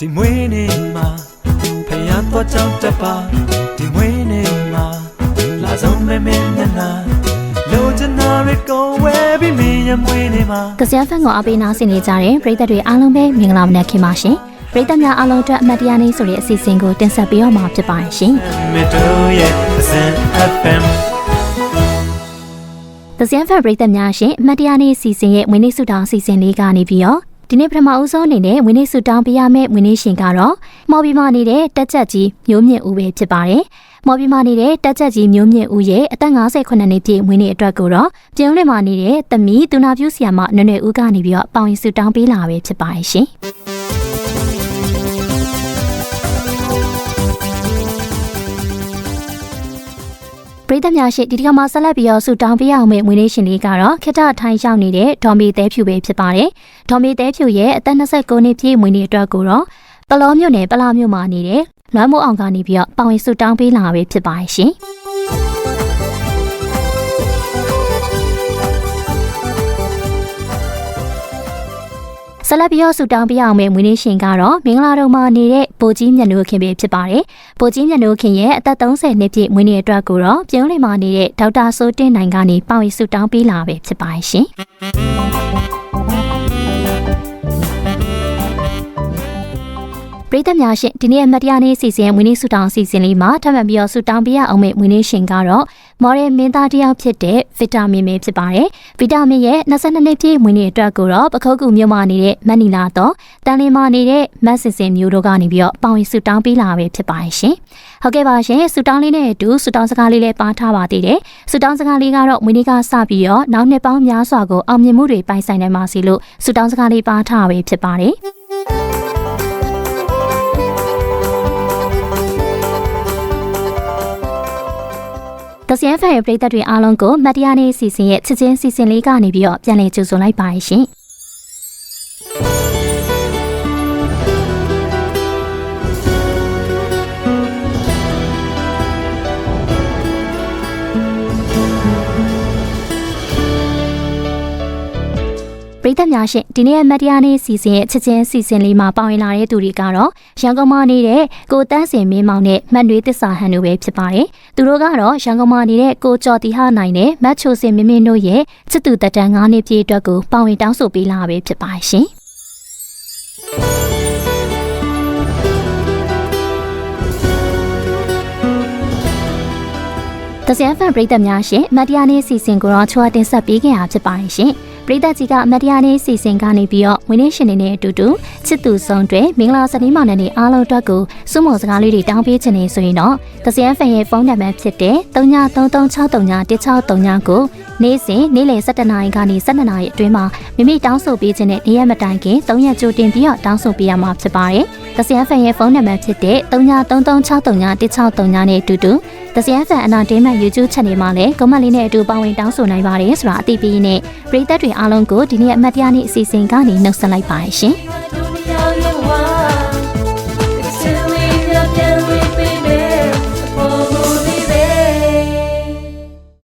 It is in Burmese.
ဒီမွေးနေ့မှာဖယားတော့ကြောက်တပါဒီမွေးနေ့မှာလာဆုံးမဲမဲနဲ့နာလိုချင်တာတွေကောဝဲပြီးမင်းရဲ့မွေးနေ့မှာကစရဖန်ကိုအပေးနာဆင်နေကြတဲ့ပရိသတ်တွေအားလုံးပဲမင်္ဂလာမနက်ခင်ပါရှင်ပရိသတ်များအားလုံးအတွက်အမတ်တရားနေ့ဆိုတဲ့အစီအစဉ်ကိုတင်ဆက်ပေးတော့မှာဖြစ်ပါတယ်ရှင်မတို့ရဲ့အစံ FM သဇင်ဖန်ပရိသတ်များရှင်အမတ်တရားနေ့စီစဉ်ရဲ့မွေးနေ့ဆုတောင်းစီစဉ်လေးကနေပြီးတော့ ဒီနေ့ပထမဦးဆုံးအနေနဲ့ဝင်းနေစုတောင်းပေးရမယ့်ဝင်းနေရှင်ကတော့မော်ဘီမာနေတဲ့တက်ချက်ကြီးမျိုးမြင့်ဦးပဲဖြစ်ပါတယ်မော်ဘီမာနေတဲ့တက်ချက်ကြီးမျိုးမြင့်ဦးရဲ့အသက်58နှစ်ပြည့်ဝင်းနေအတွက်ကိုတော့ပြုံးလင်မာနေတဲ့သမီးသူနာပြုဆရာမနွယ်နွယ်ဦးကနေပြီးတော့ပေါင်ရင်စုတောင်းပေးလာပဲဖြစ်ပါတယ်ရှင် ပရိသတ်များရှိဒီတစ်ခါမှာဆက်လက်ပြီးတော့ဆူတောင်းပေးအောင်မယ့်ငွေလေးရှင်လေးကတော့ခက်တထိုင်းရောက်နေတဲ့ဒေါ်မီသဲဖြူပဲဖြစ်ပါတယ်။ဒေါ်မီသဲဖြူရဲ့အသက်29နှစ်ပြည့်ငွေလေးအတွက်ကိုတော့ပလောမြို့နယ်ပလာမြို့မှာနေတဲ့လွမ်းမိုးအောင်ကနေပြီးတော့ပါဝင်ဆူတောင်းပေးလာပဲဖြစ်ပါတယ်ရှင်။ ဆက်လက်ပြီးတော့ဆူတောင်းပေးအောင်မယ့်ငွေလေးရှင်ကတော့မင်္ဂလာတော်မှာနေတဲ့ဗိုလ်ကြီးမြတ်နိုးခင်ပဲဖြစ်ပါတယ်။ဗိုလ်ကြီးမြတ်နိုးခင်ရဲ့အသက်30နှစ်ပြည့်မွေးနေ့အတွက်ကိုတော့ပြုံးလိမ္မာနေတဲ့ဒေါက်တာစိုးတင်နိုင်ကနေပေါဝင်ဆူတောင်းပေးလာပဲဖြစ်ပါတယ်ရှင်။ပရိသတ်များရှင်ဒီနေ့အမတ်တရားနေ့အစီအစဉ်ဝင်းနေဆူတောင်းအစီအစဉ်လေးမှာထပ်မံပြီးတော့ဆူတောင်းပေးရအောင်မယ့်ဝင်းနေရှင်ကတော့ မော်ရယ်မင်းသားတစ်ယောက်ဖြစ်တဲ့ဗီတာမင်ပဲဖြစ်ပါတယ်။ဗီတာမင်ရဲ့22နှစ်ပြည့်ဝင်းနေအတွက်ကိုတော့ပခုတ်ကူမြို့မှာနေတဲ့မန်နီလာတော့တန်လင်းမှာနေတဲ့မတ်စင်စင်မျိုးတို့ကနေပြီးတော့ပေါဝင်ဆူတောင်းပေးလာပဲဖြစ်ပါတယ်ရှင်။ဟုတ်ကဲ့ပါရှင်ဆူတောင်းလေးနဲ့အတူဆူတောင်းစကားလေးလည်းပါထားပါသေးတယ်။ဆူတောင်းစကားလေးကတော့ဝင်းနေကစပြီးတော့နောက်နှစ်ပေါင်းများစွာကိုအောင်မြင်မှုတွေပိုင်ဆိုင်နိုင်ပါစေလို့ဆူတောင်းစကားလေးပါထားပဲဖြစ်ပါတယ်။ တစရန်ဖန်ရဲ့ပရိသတ်တွေအားလုံးကိုမတ်တရားနေ့စီစဉ်ရဲ့ချစ်ချင်းစီစဉ်လေးကနေပြီးတော့ပြန်လည်ကြိုဆိုလိုက်ပါရှင်။ ပရိသတ်များရှင်ဒီနေ့ရဲ့မတ်တရားနေ့စီစဉ်ရဲ့ချစ်ချင်းစီစဉ်လေးမှာပါဝင်လာတဲ့သူတွေကတော့ရန်ကုန်မှာနေတဲ့ကိုတန်းစင်မင်းမောင်နဲ့မတ်နွေးတစ္ဆာဟန်တို့ပဲဖြစ်ပါတယ်။သူတို့ကတော့ရန်ကုန်မှာနေတဲ့ကိုကျော်တီဟာနိုင်နဲ့မတ်ချိုစင်မင်းမင်းတို့ရဲ့ချစ်သူတက်တန်း9နှစ်ပြည့်အတွက်ကိုပါဝင်တောင်းဆိုပေးလာပဲဖြစ်ပါရှင်။တစရန်ဖန်ပရိသတ်များရှင်မတ်တရားနေ့စီစဉ်ကိုတော့ချွာတင်ဆက်ပေးခဲ့တာဖြစ်ပါတယ်ရှင်။ ပရိသတ်ကြီးကအမတ်တရားနေ့စီစဉ်ကနေပြီးတော့ဝင်းနေရှင်နေနဲ့အတူတူချစ်သူဆုံးတွေမင်္ဂလာစနေမောင်နဲ့အားလုံးအတွက်ကိုစုမော်စကားလေးတွေတောင်းပေးချင်နေဆိုရင်တော့တစရန်ဖန်ရဲ့ဖုန်းနံပါတ်ဖြစ်တဲ့39336339ကိုနေ့စဉ်နေ့လယ်7:00နာရီကနေ12:00နာရီအတွင်းမှာမိမိတောင်းဆိုပေးခြင်းနဲ့နေ့ရက်မတိုင်ခင်3ရက်ကြိုတင်ပြီးတော့တောင်းဆိုပေးရမှာဖြစ်ပါတယ်။တစရန်ဖန်ရဲ့ဖုန်းနံပါတ်ဖြစ်တဲ့39336339နဲ့အတူတူတစရန်ဖန်အနာတင်းမဲ့ YouTube Channel မှာလည်း comment လေးနဲ့အတူပါဝင်တောင်းဆိုနိုင်ပါတယ်ဆိုတာအသိပေးရင်းနဲ့ပရိသတ်တွေအားလုံးကိုဒီနေ့အမတ်တရားနေ့အစီအစဉ်ကနေနှုတ်ဆက်လိုက်ပါတယ်ရှင်။